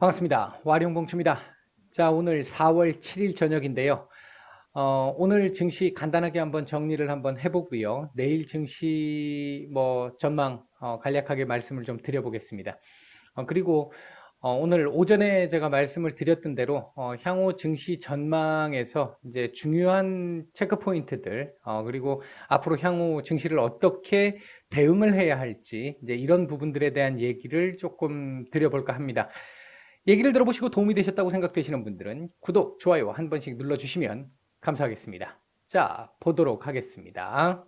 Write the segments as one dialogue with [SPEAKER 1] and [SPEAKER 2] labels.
[SPEAKER 1] 반갑습니다. 와룡봉추입니다. 자, 오늘 4월 7일 저녁인데요. 어, 오늘 증시 간단하게 한번 정리를 한번 해보고요. 내일 증시 뭐 전망 어, 간략하게 말씀을 좀 드려보겠습니다. 어, 그리고 어, 오늘 오전에 제가 말씀을 드렸던 대로 어, 향후 증시 전망에서 이제 중요한 체크 포인트들 어, 그리고 앞으로 향후 증시를 어떻게 대응을 해야 할지 이제 이런 부분들에 대한 얘기를 조금 드려볼까 합니다. 얘기를 들어보시고 도움이 되셨다고 생각되시는 분들은 구독, 좋아요 한 번씩 눌러주시면 감사하겠습니다. 자, 보도록 하겠습니다.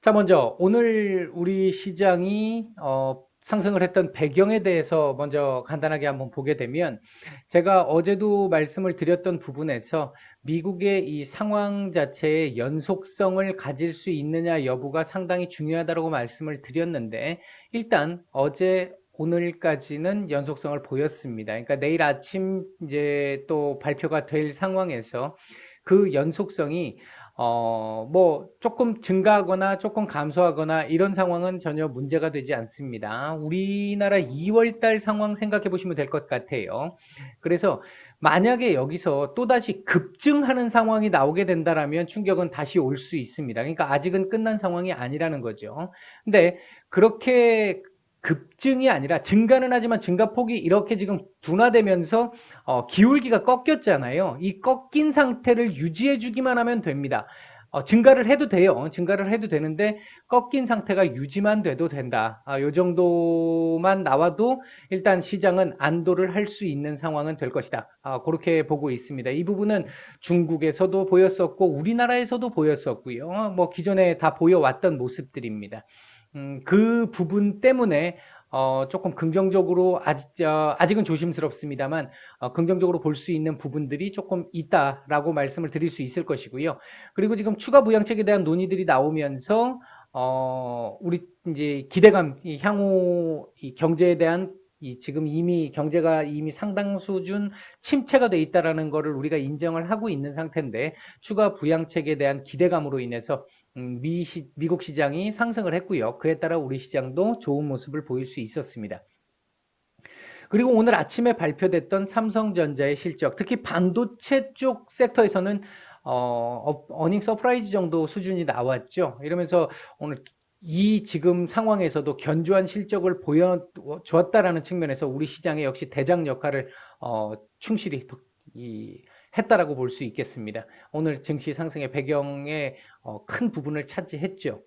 [SPEAKER 1] 자, 먼저 오늘 우리 시장이 어, 상승을 했던 배경에 대해서 먼저 간단하게 한번 보게 되면 제가 어제도 말씀을 드렸던 부분에서 미국의 이 상황 자체의 연속성을 가질 수 있느냐 여부가 상당히 중요하다고 말씀을 드렸는데 일단 어제 오늘까지는 연속성을 보였습니다. 그러니까 내일 아침 이제 또 발표가 될 상황에서 그 연속성이 어, 뭐, 조금 증가하거나 조금 감소하거나 이런 상황은 전혀 문제가 되지 않습니다. 우리나라 2월 달 상황 생각해 보시면 될 것 같아요. 그래서 만약에 여기서 또다시 급증하는 상황이 나오게 된다라면 충격은 다시 올 수 있습니다. 그러니까 아직은 끝난 상황이 아니라는 거죠. 근데 그렇게 급증이 아니라 증가는 하지만 증가폭이 이렇게 지금 둔화되면서 어, 기울기가 꺾였잖아요. 이 꺾인 상태를 유지해 주기만 하면 됩니다. 어, 증가를 해도 돼요. 증가를 해도 되는데 꺾인 상태가 유지만 돼도 된다. 아, 요 정도만 나와도 일단 시장은 안도를 할 수 있는 상황은 될 것이다. 아, 그렇게 보고 있습니다. 이 부분은 중국에서도 보였었고 우리나라에서도 보였었고요. 뭐 기존에 다 보여왔던 모습들입니다. 음, 그 부분 때문에 어, 조금 긍정적으로 아직, 어, 아직은 조심스럽습니다만 어, 긍정적으로 볼 수 있는 부분들이 조금 있다라고 말씀을 드릴 수 있을 것이고요. 그리고 지금 추가 부양책에 대한 논의들이 나오면서 어, 우리 이제 기대감, 이 향후 이 경제에 대한 이 지금 이미 경제가 이미 상당 수준 침체가 돼 있다라는 것을 우리가 인정을 하고 있는 상태인데 추가 부양책에 대한 기대감으로 인해서 음, 미 시, 미국 시장이 상승을 했고요. 그에 따라 우리 시장도 좋은 모습을 보일 수 있었습니다. 그리고 오늘 아침에 발표됐던 삼성전자의 실적, 특히 반도체 쪽 섹터에서는 어, 어닝 서프라이즈 정도 수준이 나왔죠. 이러면서 오늘 이 지금 상황에서도 견조한 실적을 보여주었다라는 측면에서 우리 시장에 역시 대장 역할을 어, 충실히 이, 했다라고 볼 수 있겠습니다. 오늘 증시 상승의 배경에 어, 큰 부분을 차지했죠.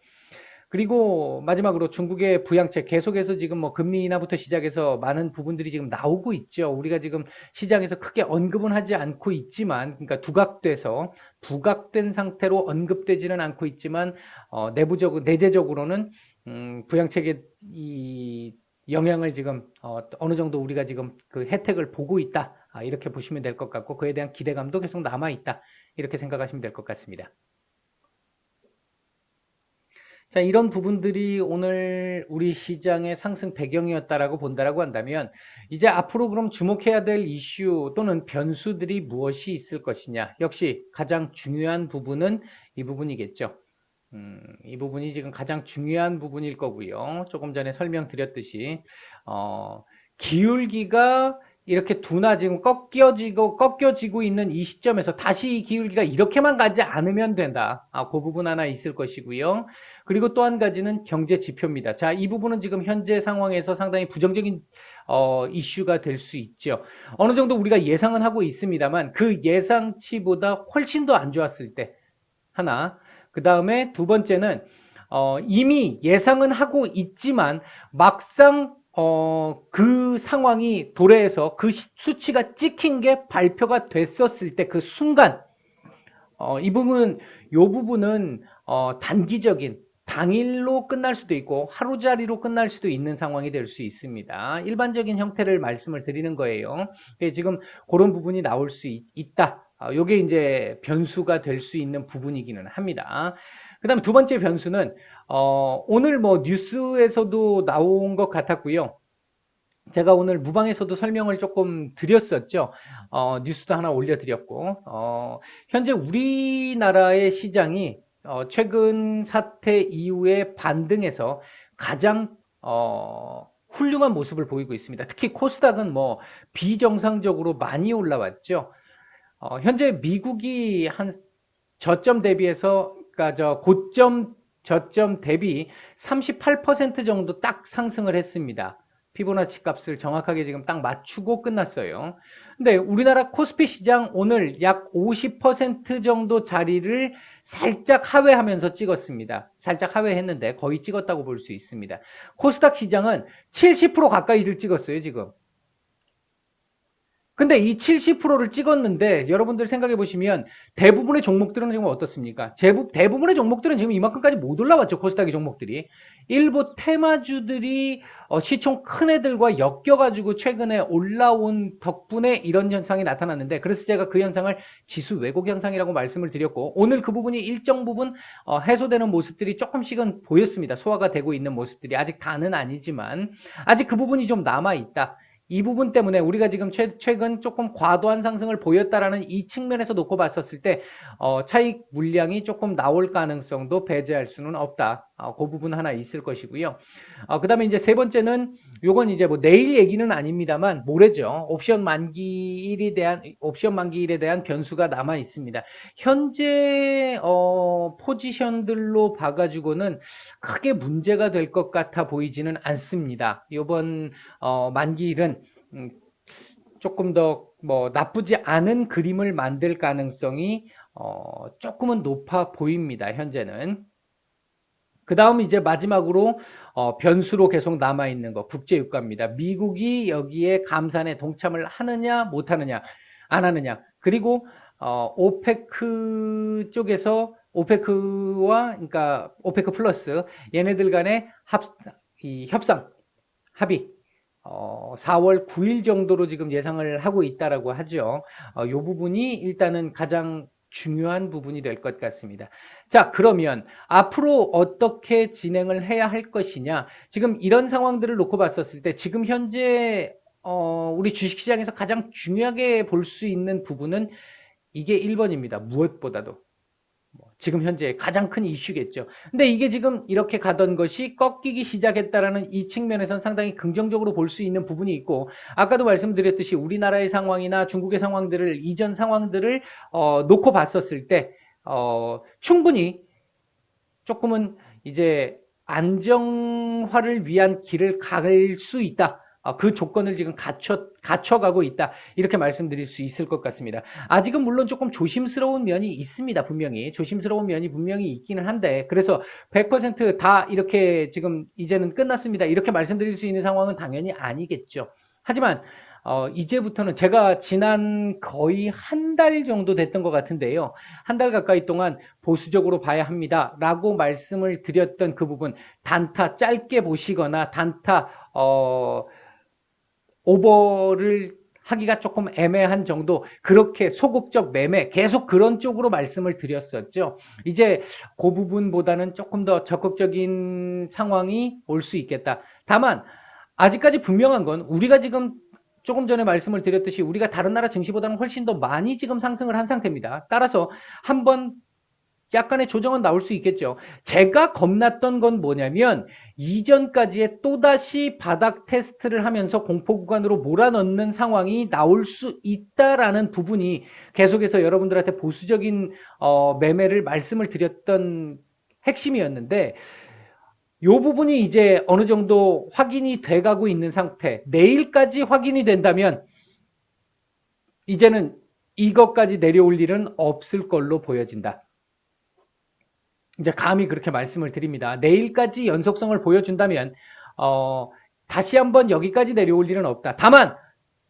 [SPEAKER 1] 그리고 마지막으로 중국의 부양책 계속해서 지금 뭐 금리 인하부터 시작해서 많은 부분들이 지금 나오고 있죠. 우리가 지금 시장에서 크게 언급은 하지 않고 있지만, 그러니까 두각돼서 부각된 상태로 언급되지는 않고 있지만 어, 내부적 내재적으로는 음, 부양책의 이 영향을 지금 어, 어느 정도 우리가 지금 그 혜택을 보고 있다. 아, 이렇게 보시면 될 것 같고 그에 대한 기대감도 계속 남아 있다. 이렇게 생각하시면 될 것 같습니다. 자, 이런 부분들이 오늘 우리 시장의 상승 배경이었다라고 본다라고 한다면 이제 앞으로 그럼 주목해야 될 이슈 또는 변수들이 무엇이 있을 것이냐. 역시 가장 중요한 부분은 이 부분이겠죠. 음, 이 부분이 지금 가장 중요한 부분일 거고요. 조금 전에 설명드렸듯이 어, 기울기가 이렇게 둔화 지금 꺾여지고 꺾여지고 있는 이 시점에서 다시 이 기울기가 이렇게만 가지 않으면 된다. 아, 그 부분 하나 있을 것이고요. 그리고 또 한 가지는 경제 지표입니다. 자, 이 부분은 지금 현재 상황에서 상당히 부정적인 어, 이슈가 될 수 있죠. 어느 정도 우리가 예상은 하고 있습니다만 그 예상치보다 훨씬 더 안 좋았을 때 하나. 그 다음에 두 번째는 어, 이미 예상은 하고 있지만 막상 어, 그 상황이 도래해서 그 수치가 찍힌 게 발표가 됐었을 때 그 순간, 어, 이 부분은, 요 부분은, 어, 단기적인, 당일로 끝날 수도 있고, 하루자리로 끝날 수도 있는 상황이 될 수 있습니다. 일반적인 형태를 말씀을 드리는 거예요. 지금 그런 부분이 나올 수 있, 다 어, 요게 이제 변수가 될 수 있는 부분이기는 합니다. 그 다음 두 번째 변수는, 어, 오늘 뭐 뉴스에서도 나온 것 같았고요. 제가 오늘 무방에서도 설명을 조금 드렸었죠. 어, 뉴스도 하나 올려드렸고, 어, 현재 우리나라의 시장이 어, 최근 사태 이후에 반등해서 가장 어, 훌륭한 모습을 보이고 있습니다. 특히 코스닥은 뭐 비정상적으로 많이 올라왔죠. 어, 현재 미국이 한 저점 대비해서 그러니까 저 고점 저점 대비 38% 정도 딱 상승을 했습니다. 피보나치 값을 정확하게 지금 딱 맞추고 끝났어요. 근데 우리나라 코스피 시장 오늘 약 50% 정도 자리를 살짝 하회하면서 찍었습니다. 살짝 하회했는데 거의 찍었다고 볼 수 있습니다. 코스닥 시장은 70% 가까이를 찍었어요, 지금. 근데 이 70%를 찍었는데 여러분들 생각해 보시면 대부분의 종목들은 지금 어떻습니까? 대부, 대부분의 종목들은 지금 이만큼까지 못 올라왔죠. 코스닥의 종목들이. 일부 테마주들이 어, 시총 큰 애들과 엮여가지고 최근에 올라온 덕분에 이런 현상이 나타났는데 그래서 제가 그 현상을 지수 왜곡 현상이라고 말씀을 드렸고 오늘 그 부분이 일정 부분 어, 해소되는 모습들이 조금씩은 보였습니다. 소화가 되고 있는 모습들이 아직 다는 아니지만 아직 그 부분이 좀 남아 있다. 이 부분 때문에 우리가 지금 최, 최근 조금 과도한 상승을 보였다라는 이 측면에서 놓고 봤었을 때 어, 차익 물량이 조금 나올 가능성도 배제할 수는 없다. 어, 그 부분 하나 있을 것이고요. 어, 그 다음에 이제 세 번째는 요건 이제 뭐 내일 얘기는 아닙니다만 모레죠. 옵션 만기일에 대한 옵션 만기일에 대한 변수가 남아 있습니다. 현재 어, 포지션들로 봐가지고는 크게 문제가 될 것 같아 보이지는 않습니다. 이번 어, 만기일은 음, 조금 더 뭐 나쁘지 않은 그림을 만들 가능성이 어, 조금은 높아 보입니다. 현재는. 그 다음 이제 마지막으로 어, 변수로 계속 남아 있는 거 국제 유가입니다. 미국이 여기에 감산에 동참을 하느냐 못 하느냐 안 하느냐 그리고 어, 오페크 쪽에서 오페크와 그러니까 오페크 플러스 얘네들 간의 합, 이 협상 합의 어, 4월 9일 정도로 지금 예상을 하고 있다라고 하죠. 어, 이 부분이 일단은 가장 중요한 부분이 될 것 같습니다. 자, 그러면 앞으로 어떻게 진행을 해야 할 것이냐? 지금 이런 상황들을 놓고 봤었을 때 지금 현재 어, 우리 주식시장에서 가장 중요하게 볼 수 있는 부분은 이게 1번입니다. 무엇보다도. 뭐 지금 현재 가장 큰 이슈겠죠. 근데 이게 지금 이렇게 가던 것이 꺾이기 시작했다라는 이 측면에서는 상당히 긍정적으로 볼 수 있는 부분이 있고 아까도 말씀드렸듯이 우리나라의 상황이나 중국의 상황들을 이전 상황들을 어, 놓고 봤었을 때 어, 충분히 조금은 이제 안정화를 위한 길을 갈 수 있다. 어, 그 조건을 지금 갖춰, 갖춰가고 있다. 이렇게 말씀드릴 수 있을 것 같습니다. 아직은 물론 조금 조심스러운 면이 있습니다. 분명히. 조심스러운 면이 분명히 있기는 한데, 그래서 100%다 이렇게 지금 이제는 끝났습니다. 이렇게 말씀드릴 수 있는 상황은 당연히 아니겠죠. 하지만, 어, 이제부터는 제가 지난 거의 한 달 정도 됐던 것 같은데요. 한 달 가까이 동안 보수적으로 봐야 합니다. 라고 말씀을 드렸던 그 부분, 단타 짧게 보시거나 단타, 어, 오버를 하기가 조금 애매한 정도 그렇게 소극적 매매 계속 그런 쪽으로 말씀을 드렸었죠. 이제 그 부분보다는 조금 더 적극적인 상황이 올 수 있겠다. 다만 아직까지 분명한 건 우리가 지금 조금 전에 말씀을 드렸듯이 우리가 다른 나라 증시보다는 훨씬 더 많이 지금 상승을 한 상태입니다. 따라서 한번 약간의 조정은 나올 수 있겠죠. 제가 겁났던 건 뭐냐면 이전까지의 또다시 바닥 테스트를 하면서 공포 구간으로 몰아넣는 상황이 나올 수 있다라는 부분이 계속해서 여러분들한테 보수적인 어, 매매를 말씀을 드렸던 핵심이었는데 요 부분이 이제 어느 정도 확인이 돼가고 있는 상태. 내일까지 확인이 된다면 이제는 이것까지 내려올 일은 없을 걸로 보여진다. 이제 감히 그렇게 말씀을 드립니다. 내일까지 연속성을 보여준다면 어, 다시 한번 여기까지 내려올 일은 없다. 다만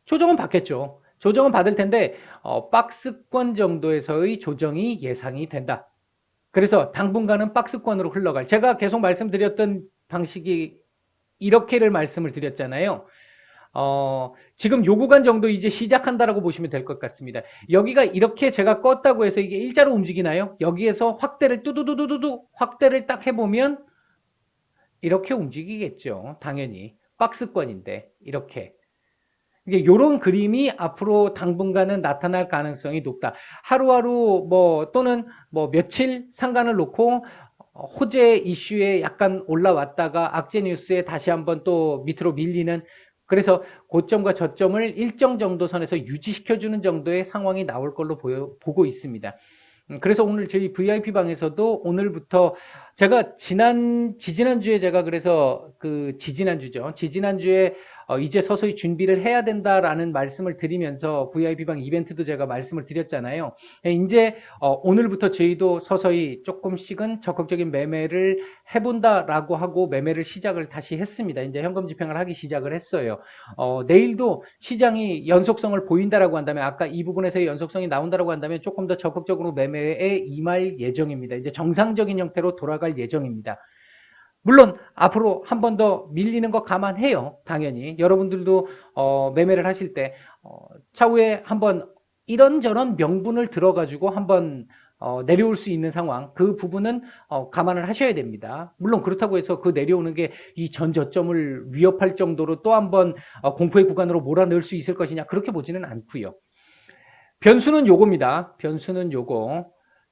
[SPEAKER 1] 조정은 받겠죠. 조정은 받을 텐데 어, 박스권 정도에서의 조정이 예상이 된다. 그래서 당분간은 박스권으로 흘러갈. 제가 계속 말씀드렸던 방식이 이렇게를 말씀을 드렸잖아요. 어, 지금 요 구간 정도 이제 시작한다라고 보시면 될 것 같습니다. 여기가 이렇게 제가 껐다고 해서 이게 일자로 움직이나요? 여기에서 확대를 뚜두두두두두 확대를 딱 해보면 이렇게 움직이겠죠. 당연히. 박스권인데, 이렇게. 이게 요런 그림이 앞으로 당분간은 나타날 가능성이 높다. 하루하루 뭐 또는 뭐 며칠 상관을 놓고 어, 호재 이슈에 약간 올라왔다가 악재 뉴스에 다시 한번 또 밑으로 밀리는 그래서 고점과 저점을 일정 정도 선에서 유지시켜주는 정도의 상황이 나올 걸로 보여, 보고 있습니다. 음, 그래서 오늘 저희 VIP 방에서도 오늘부터 제가 지난 지지난 주에 제가 그래서 그 지지난 주죠. 지지난 주에 어, 이제 서서히 준비를 해야 된다라는 말씀을 드리면서 VIP 방 이벤트도 제가 말씀을 드렸잖아요. 예, 이제 어, 오늘부터 저희도 서서히 조금씩은 적극적인 매매를 해본다라고 하고 매매를 시작을 다시 했습니다. 이제 현금 집행을 하기 시작을 했어요. 어, 내일도 시장이 연속성을 보인다라고 한다면 아까 이 부분에서의 연속성이 나온다라고 한다면 조금 더 적극적으로 매매에 임할 예정입니다. 이제 정상적인 형태로 돌아갈 예정입니다. 물론 앞으로 한 번 더 밀리는 거 감안해요. 당연히 여러분들도 어, 매매를 하실 때 어, 차후에 한번 이런저런 명분을 들어가지고 한번 어, 내려올 수 있는 상황 그 부분은 어, 감안을 하셔야 됩니다. 물론 그렇다고 해서 그 내려오는 게 이 전 저점을 위협할 정도로 또 한번 어, 공포의 구간으로 몰아넣을 수 있을 것이냐 그렇게 보지는 않고요. 변수는 요겁니다. 변수는 요거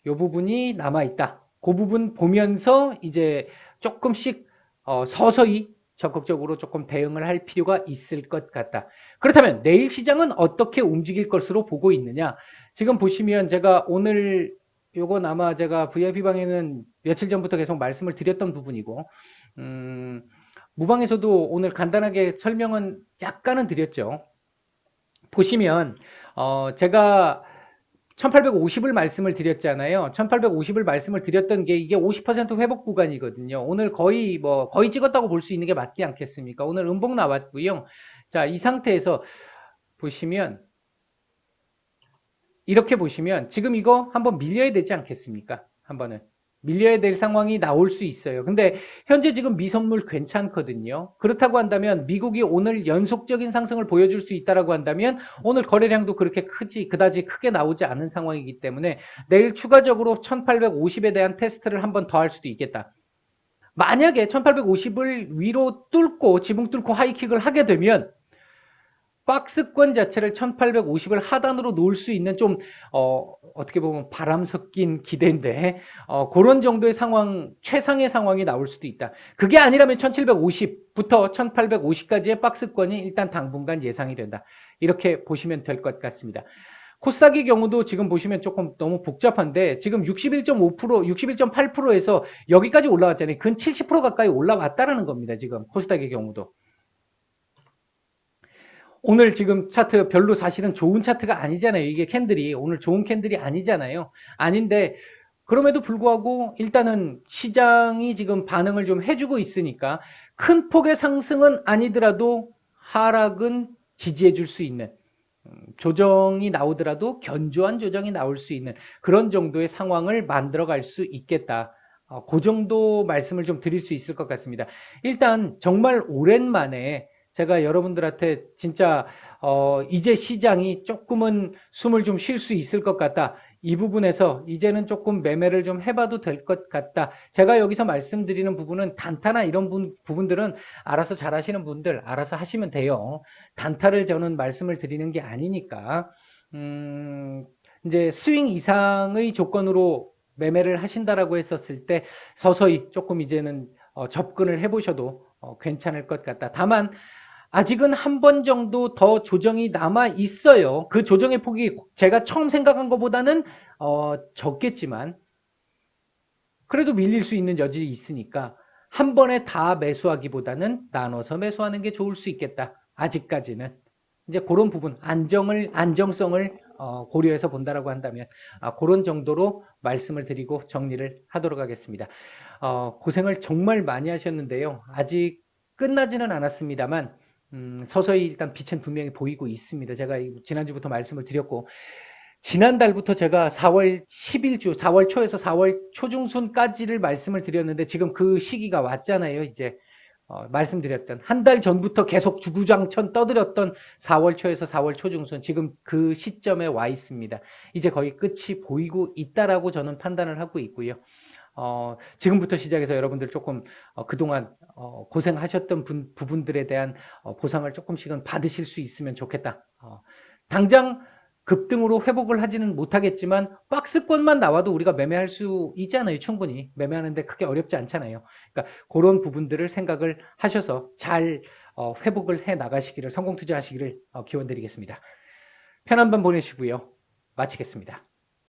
[SPEAKER 1] 요 부분이 남아 있다. 그 부분 보면서 이제 조금씩 어, 서서히 적극적으로 조금 대응을 할 필요가 있을 것 같다. 그렇다면 내일 시장은 어떻게 움직일 것으로 보고 있느냐? 지금 보시면 제가 오늘 요건 아마 제가 VIP 방에는 며칠 전부터 계속 말씀을 드렸던 부분이고, 음, 무방에서도 오늘 간단하게 설명은 약간은 드렸죠. 보시면 어, 제가 1850을 말씀을 드렸잖아요. 1850을 말씀을 드렸던 게 이게 50% 회복 구간이거든요. 오늘 거의 뭐 거의 찍었다고 볼 수 있는 게 맞지 않겠습니까? 오늘 음봉 나왔고요. 자, 이 상태에서 보시면 이렇게 보시면 지금 이거 한번 밀려야 되지 않겠습니까? 한번은 밀려야 될 상황이 나올 수 있어요. 근데 현재 지금 미선물 괜찮거든요. 그렇다고 한다면 미국이 오늘 연속적인 상승을 보여줄 수 있다라고 한다면 오늘 거래량도 그렇게 크지 그다지 크게 나오지 않은 상황이기 때문에 내일 추가적으로 1850에 대한 테스트를 한 번 더 할 수도 있겠다. 만약에 1850을 위로 뚫고 지붕 뚫고 하이킥을 하게 되면 박스권 자체를 1850을 하단으로 놓을 수 있는 좀, 어, 어떻게 보면 바람 섞인 기대인데, 어, 그런 정도의 상황, 최상의 상황이 나올 수도 있다. 그게 아니라면 1750부터 1850까지의 박스권이 일단 당분간 예상이 된다. 이렇게 보시면 될 것 같습니다. 코스닥의 경우도 지금 보시면 조금 너무 복잡한데 지금 61.5% 61.8%에서 여기까지 올라왔잖아요. 근 70% 가까이 올라왔다라는 겁니다. 지금 코스닥의 경우도. 오늘 지금 차트 별로 사실은 좋은 차트가 아니잖아요. 이게 캔들이 오늘 좋은 캔들이 아니잖아요. 아닌데 그럼에도 불구하고 일단은 시장이 지금 반응을 좀 해주고 있으니까 큰 폭의 상승은 아니더라도 하락은 지지해 줄 수 있는 음, 조정이 나오더라도 견조한 조정이 나올 수 있는 그런 정도의 상황을 만들어 갈 수 있겠다. 어, 그 정도 말씀을 좀 드릴 수 있을 것 같습니다. 일단 정말 오랜만에 제가 여러분들한테 진짜 어 이제 시장이 조금은 숨을 좀 쉴 수 있을 것 같다. 이 부분에서 이제는 조금 매매를 좀 해봐도 될 것 같다. 제가 여기서 말씀드리는 부분은 단타나 이런 부, 부분들은 알아서 잘 하시는 분들 알아서 하시면 돼요. 단타를 저는 말씀을 드리는 게 아니니까. 음, 이제 스윙 이상의 조건으로 매매를 하신다라고 했었을 때 서서히 조금 이제는 어, 접근을 해보셔도 어, 괜찮을 것 같다. 다만 아직은 한 번 정도 더 조정이 남아 있어요. 그 조정의 폭이 제가 처음 생각한 것보다는 어, 적겠지만 그래도 밀릴 수 있는 여지이 있으니까 한 번에 다 매수하기보다는 나눠서 매수하는 게 좋을 수 있겠다. 아직까지는 이제 그런 부분 안정을 안정성을 어, 고려해서 본다라고 한다면 아, 그런 정도로 말씀을 드리고 정리를 하도록 하겠습니다. 어, 고생을 정말 많이 하셨는데요. 아직 끝나지는 않았습니다만 음, 서서히 일단 빛은 분명히 보이고 있습니다. 제가 지난주부터 말씀을 드렸고, 지난달부터 제가 4월 10일 주, 4월 초에서 4월 초중순까지를 말씀을 드렸는데, 지금 그 시기가 왔잖아요, 이제. 어, 말씀드렸던 한 달 전부터 계속 주구장천 떠들었던 4월 초에서 4월 초중순 지금 그 시점에 와 있습니다. 이제 거의 끝이 보이고 있다라고 저는 판단을 하고 있고요. 어, 지금부터 시작해서 여러분들 조금 어, 그동안 어, 고생하셨던 분, 부분들에 대한 어, 보상을 조금씩은 받으실 수 있으면 좋겠다. 어, 당장 급등으로 회복을 하지는 못하겠지만 박스권만 나와도 우리가 매매할 수 있잖아요. 충분히 매매하는데 크게 어렵지 않잖아요. 그러니까 그런 부분들을 생각을 하셔서 잘 어, 회복을 해 나가시기를 성공 투자하시기를 어, 기원드리겠습니다. 편한 밤 보내시고요. 마치겠습니다.